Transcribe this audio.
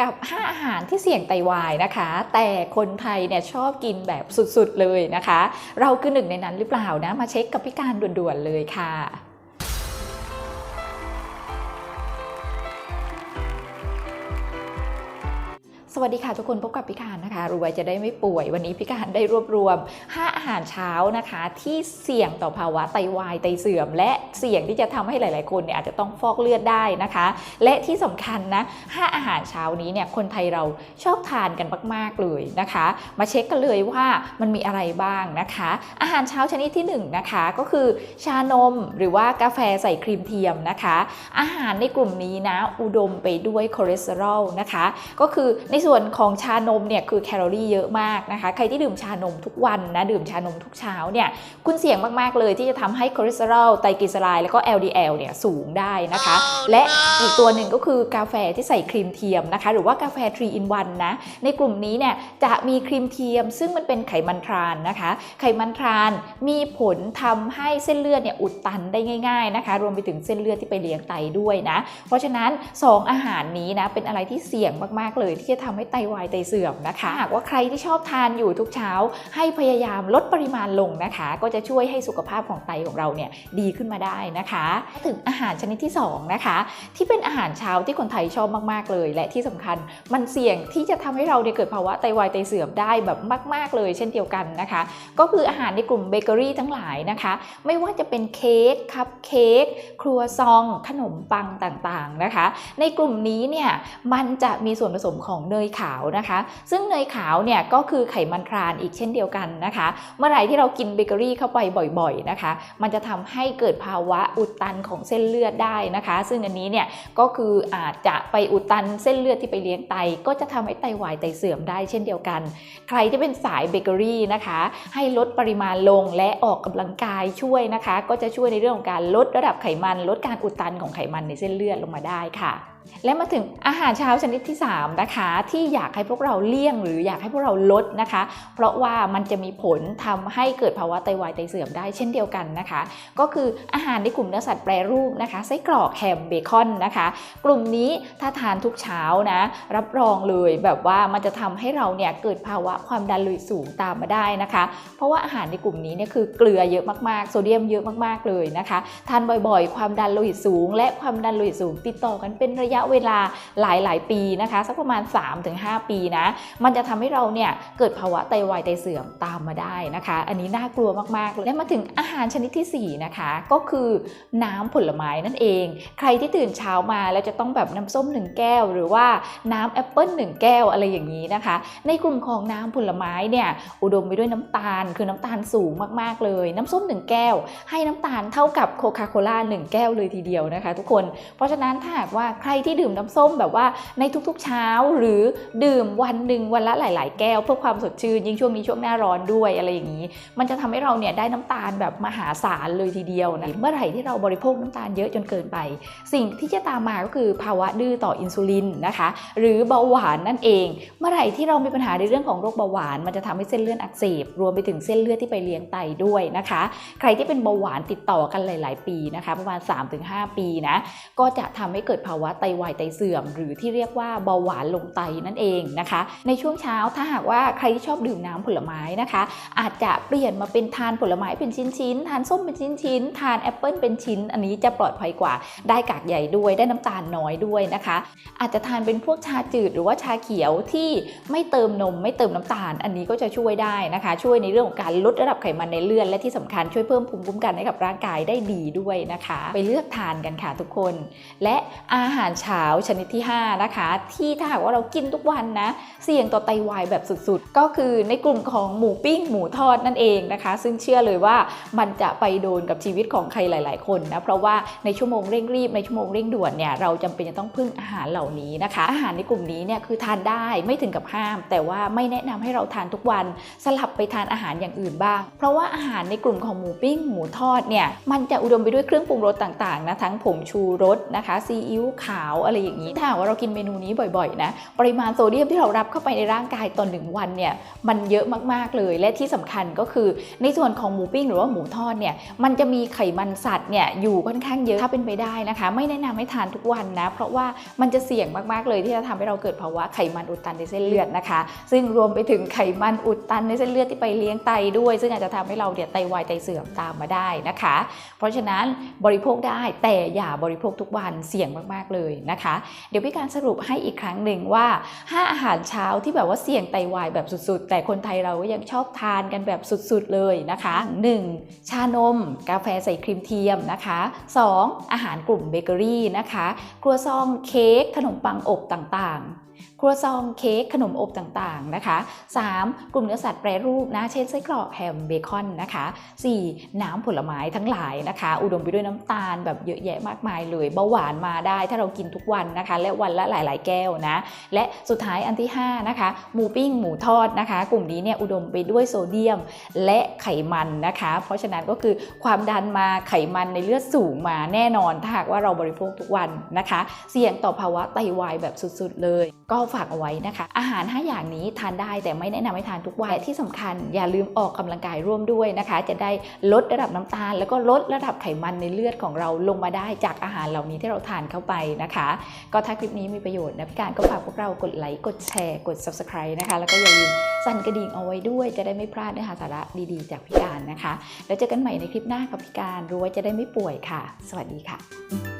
กับ 5 อาหารที่เสี่ยงไตวายนะคะ แต่คนไทยเนี่ยชอบกินแบบสุดๆเลยนะคะ เราคือหนึ่งในนั้นหรือเปล่านะ มาเช็คกับพี่การด่วนๆเลยค่ะ สวัสดีค่ะทุกคนพบกับพี่การนะคะรวยจะได้ไม่ป่วยวันนี้พี่การได้รวบรวม 5 อาหารเช้านะคะ ที่เสี่ยงต่อภาวะไตวายไตเสื่อม และเสี่ยงที่จะทำให้หลาย ๆ คนเนี่ยอาจจะต้องฟอกเลือดได้นะคะ และที่สำคัญนะ5อาหารเช้านี้เนี่ยคนไทยเราชอบทานกันมาก ๆ เลยนะคะ มาเช็คกันเลยว่ามันมีอะไรบ้างนะคะ อาหารเช้าชนิดที่1นงนะคะก็คือชานมหรือว่ากาแฟใส่ครีมเทียมนะคะ อาหารในกลุ่มนี้นะอุดมไปด้วยคอเลสเตอรอลนะคะ ก็คือในส่วนของชานมเนี่ยคือแคลอรี่เยอะมากนะคะ ใครที่ดื่มชานมทุกวันนะดื่มชานมทุกเช้าเนี่ยคุณเสี่ยงมากๆเลยที่จะทำให้คอเลสเตอรอลไตรกลีเซอไรด์แล้วก็ LDL เนี่ยสูงได้นะคะ และอีกตัวหนึ่งก็คือกาแฟที่ใส่ครีมเทียมนะคะ หรือว่ากาแฟ3 in 1นะในกลุ่มนี้เนี่ยจะมีครีมเทียม ซึ่งมันเป็นไขมันทรานนะคะ ไขมันทรานมีผลทำให้เส้นเลือดเนี่ยอุดตันได้ง่าย ๆนะคะ รวมไปถึงเส้นเลือดที่ไปเลี้ยงไตด้วยนะ เพราะฉะนั้น 2 อาหารนี้นะเป็นอะไรที่เสี่ยงมากๆเลยที่จะทำให้ไตวายไตเสื่อมนะคะ หากว่าใครที่ชอบทานอยู่ทุกเช้า ให้พยายามลดปริมาณลงนะคะ ก็จะช่วยให้สุขภาพของไตของเราเนี่ยดีขึ้นมาได้นะคะ ถึงอาหารชนิดที่สองนะคะที่เป็นอาหารเช้าที่คนไทยชอบมากๆเลย และที่สำคัญมันเสี่ยงที่จะทำให้เราเนี่ยเกิดภาวะไตวายไตเสื่อมได้แบบมาก ๆเลย เช่นเดียวกันนะคะ ก็คืออาหารในกลุ่มเบเกอรี่ทั้งหลายนะคะ ไม่ว่าจะเป็นเค้กคัพเค้กครัวซอง ขนมปังต่างๆนะคะ ในกลุ่มนี้เนี่ยมันจะมีส่วนผสมของเนนยขาวนะคะ ซึ่งเนยขาวเนี่ยก็คือไขมันทรานอีกเช่นเดียวกันนะคะ เมื่อไหร่ที่เรากินเบเกอรี่เข้าไปบ่อยๆนะคะ มันจะทำให้เกิดภาวะอุดตันของเส้นเลือดได้นะคะ ซึ่งอันนี้เนี่ยก็คืออาจจะไปอุดตันเส้นเลือดที่ไปเลี้ยงไต ก็จะทำให้ไตวายไตเสื่อมได้เช่นเดียวกัน ใครที่เป็นสายเบเกอรี่นะคะ ให้ลดปริมาณลงและออกกำลังกายช่วยนะคะ ก็จะช่วยในเรื่องของการลดระดับไขมัน ลดการอุดตันของไขมันในเส้นเลือดลงมาได้ค่ะและมาถึงอาหารเช้าชนิดที่ 3 นะคะ ที่อยากให้พวกเราเลี่ยง หรืออยากให้พวกเราลดนะคะ เพราะว่ามันจะมีผลทำให้เกิดภาวะไตวายไตเสื่อมได้เช่นเดียวกันนะคะ ก็คืออาหารในกลุ่มเนื้อสัตว์แปรรูปนะคะไส้กรอกแฮมเบคอนนะคะ กลุ่มนี้ถ้าทานทุกเช้านะรับรองเลยแบบว่ามันจะทำให้เราเนี่ยเกิดภาวะความดันโลหิตสูงตามมาได้นะคะ เพราะว่าอาหารในกลุ่มนี้เนี่ยคือเกลือเยอะมากๆโซเดียมเยอะมากๆเลยนะคะทานบ่อยๆ ความดันโลหิตสูง และความดันโลหิตสูงติดต่อกันเป็นระยะเวลาหลาย ๆ ปีนะคะสักประมาณ 3-5 ปีนะมันจะทำให้เราเนี่ยเกิดภาวะไตวายไตเสื่อมตามมาได้นะคะ อันนี้น่ากลัวมากๆเลยและมาถึงอาหารชนิดทีสี่4 นะคะ ก็คือน้ำผลไม้นั่นเอง ใครที่ตื่นเช้ามาแล้วจะต้องแบบน้ำส้ม 1 แก้ว หรือว่าน้ำแอปเปิ้ล1 แก้วอะไรอย่างนี้นะคะ ในกลุ่มของน้ำผลไม้เนี่ยอุดมไปด้วยน้ำตาล คือน้ำตาลสูงมากๆเลย น้ำส้ม 1 แก้ว ให้น้ำตาลเท่ากับโคคาโคล่า1แก้วเลยทีเดียวนะคะ ทุกคน เพราะฉะนั้นถ้าหากว่าใครที่ดื่มน้ำส้มแบบว่าในทุกๆเช้า หรือดื่มวันหนึ่งวันละหลาย ๆ แก้วเพื่อความสดชื่นยิ่งช่วงนี้ช่วงหน้าร้อนด้วยอะไรอย่างนี้ มันจะทำให้เราเนี่ยได้น้ำตาลแบบมหาศาลเลยทีเดียวนะเมื่อไหร่ที่เราบริโภคน้ำตาลเยอะจนเกินไป สิ่งที่จะตามมาก็คือภาวะดื้อต่ออินซูลินนะคะ หรือเบาหวานนั่นเอง เมื่อไหร่ที่เรามีปัญหาในเรื่องของโรคเบาหวาน มันจะทำให้เส้นเลือดอักเสบ รวมไปถึงเส้นเลือดที่ไปเลี้ยงไตด้วยนะคะ ใครที่เป็นเบาหวานติดต่อกันหลาย ๆ ปีนะคะ ประมาณ 3-5 ปีนะก็จะทำให้เกิดภาวะไตวายไตเสื่อม หรือที่เรียกว่าเบาหวานลงไตนั่นเองนะคะ ในช่วงเช้าถ้าหากว่าใครที่ชอบดื่มน้ำผลไม้นะคะ อาจจะเปลี่ยนมาเป็นทานผลไม้เป็นชิ้นๆทานส้มเป็นชิ้นๆทานแอปเปิลเป็นชิ้น อันนี้จะปลอดภัยกว่า ได้กากใหญ่ด้วยได้น้ำตาลน้อยด้วยนะคะ อาจจะทานเป็นพวกชาจืดหรือว่าชาเขียวที่ไม่เติมนม ไม่เติมน้ำตาล อันนี้ก็จะช่วยได้นะคะ ช่วยในเรื่องของการลดระดับไขมันในเลือดและที่สำคัญช่วยเพิ่มภูมิคุ้มกันให้กับร่างกายได้ดีด้วยนะคะ ไปเลือกทานกันค่ะทุกคน และอาหารเช้าชนิดที่ 5 นะคะ ที่ถ้าหากว่าเรากินทุกวันนะ เสี่ยงต่อไตวายแบบสุดๆ ก็คือในกลุ่มของหมูปิ้งหมูทอดนั่นเองนะคะ ซึ่งเชื่อเลยว่ามันจะไปโดนกับชีวิตของใครหลาย ๆ คนนะเพราะว่าในชั่วโมงเร่งรีบในชั่วโมงเร่งด่วนเนี่ยเราจำเป็นจะต้องพึ่งอาหารเหล่านี้นะคะ อาหารในกลุ่มนี้เนี่ยคือทานได้ไม่ถึงกับห้าม แต่ว่าไม่แนะนำให้เราทานทุกวัน สลับไปทานอาหารอย่างอื่นบ้าง เพราะว่าอาหารในกลุ่มของหมูปิ้งหมูทอดเนี่ยมันจะอุดมไปด้วยเครื่องปรุงรสต่างๆนะทั้งผงชูรสนะคะซีอิ๊วขาวอะไรอย่างนี้ ถ้าหากว่าเรากินเมนูนี้บ่อยๆนะปริมาณโซเดียมที่เรารับเข้าไปในร่างกายต่อหนึ่งวันเนี่ยมันเยอะมากๆเลย และที่สำคัญก็คือในส่วนของหมูปิ้งหรือว่าหมูทอดเนี่ยมันจะมีไขมันสัตว์เนี่ยอยู่ค่อนข้างเยอะถ้าเป็นไปได้นะคะ ไม่แนะนำให้ทานทุกวันนะเพราะว่ามันจะเสี่ยงมากๆเลยที่จะทำให้เราเกิดภาวะไขมันอุดตันในเส้นเลือดนะคะ ซึ่งรวมไปถึงไขมันอุดตันในเส้นเลือดที่ไปเลี้ยงไตด้วย ซึ่งอาจจะทำให้เราเนี่ยไตวายไตเสื่อมตามมาได้นะคะ เพราะฉะนั้นบริโภคได้แต่อย่าบริโภคทุกวันเสี่ยงมากๆเลยนะคะ เดี๋ยวพี่การสรุปให้อีกครั้งหนึ่งว่า 5 อาหารเช้าที่แบบว่าเสี่ยงไตวายแบบสุดๆ แต่คนไทยเราก็ยังชอบทานกันแบบสุดๆเลยนะคะ 1. ชานม กาแฟใส่ครีมเทียมนะคะ 2. อาหารกลุ่มเบเกอรี่นะคะครัวซองเค้กขนมปังอบต่างๆครัวซองเค้กขนมอบต่างๆนะคะ 3. กลุ่มเนื้อสัตว์แปรรูปนะ เช่นไส้กรอกแฮมเบคอนนะคะ 4. น้ำผลไม้ทั้งหลายนะคะ อุดมไปด้วยน้ำตาลแบบเยอะแยะมากมายเลยเบาหวานมาได้ ถ้าเรากินทุกวันนะคะ และวันละหลาย ๆ แก้วนะ และสุดท้ายอันที่ 5 นะคะ หมูปิ้งหมูทอดนะคะ กลุ่มนี้เนี่ยอุดมไปด้วยโซเดียมและไขมันนะคะ เพราะฉะนั้นก็คือความดันมาไขมันในเลือดสูงมาแน่นอนถ้าหากว่าเราบริโภคทุกวันนะคะ เสี่ยงต่อภาวะไตวายแบบสุด ๆ เลย ก็ฝากเอาไว้นะคะ อาหาร 5 อย่างนี้ทานได้แต่ไม่แนะนำให้ทานทุกวันและที่สำคัญ อย่าลืมออกกำลังกายร่วมด้วยนะคะ จะได้ลดระดับน้ำตาล แล้วก็ลดระดับไขมันในเลือดของเราลงมาได้จากอาหารเหล่านี้ที่เราทานเข้าไปนะคะก็ถ้าคลิปนี้มีประโยชน์นะพี่การก็ฝากพวกเรากดไลค์กดแชร์กด subscribe นะคะ แล้วก็อย่าลืมสั่นกระดิ่งเอาไว้ด้วย จะได้ไม่พลาดเนื้อหาสาระดีๆ จากพี่การนะคะ แล้วเจอกันใหม่ในคลิปหน้ากับพี่การรู้ว่าจะได้ไม่ป่วยค่ะ สวัสดีค่ะ